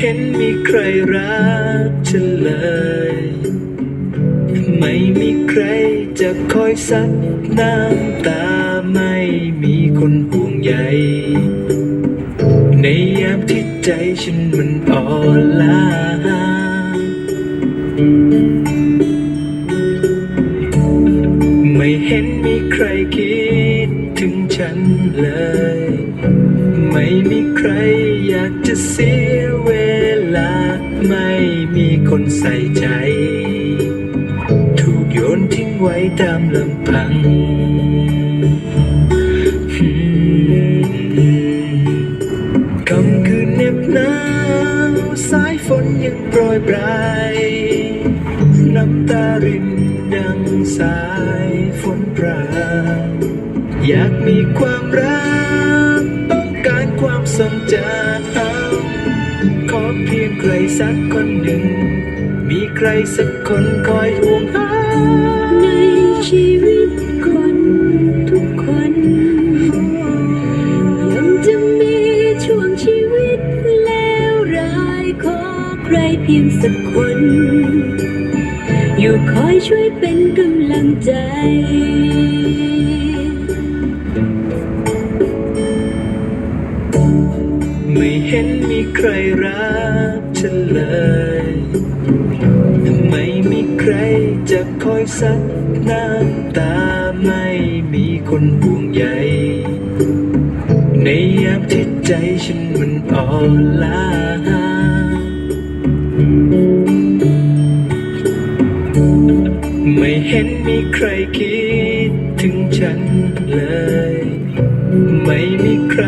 ห็นมีใครรักฉันเลย ไม่มีใครจะคอยซับน้ำตาไม่มีคนห่วงใยในยามที่ใจฉันมันอ่อนล้าไม่เห็นมีใครคิดถึงฉันเลย ไม่มีใครอยากจะเสียเวลา ไม่มีคนใส่ใจ ถูกโยนทิ้งไว้ตามลำพังคำคืนเหน็บหนาวสายฝนยังโปรยปลายน้ำตารินดังสายฝนปราอยากมีความรัก ความทรงจำขอเพียงใครสักคนหนึ่ง มีใครสักคนคอยห่วงหาในชีวิตคนทุกคนยังจะมีช่วงชีวิตแล้วร้ายขอใครเพียงสักคน อยู่คอยช่วยเป็นกำลังใจ เห็นมีใครรักฉันเลยไม่มีใครจะคอยซับน้ำตาไม่มีคนห่วงใยในยามที่ใจฉันมันอ่อนล้าไม่เห็นมีใครคิดถึงฉันเลย ไม่มีใคร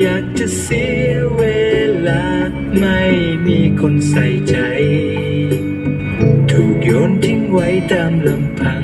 อยากจะเสียเวลา ไม่มีคนใส่ใจ ถูกโยนทิ้งไว้ตามลำพัง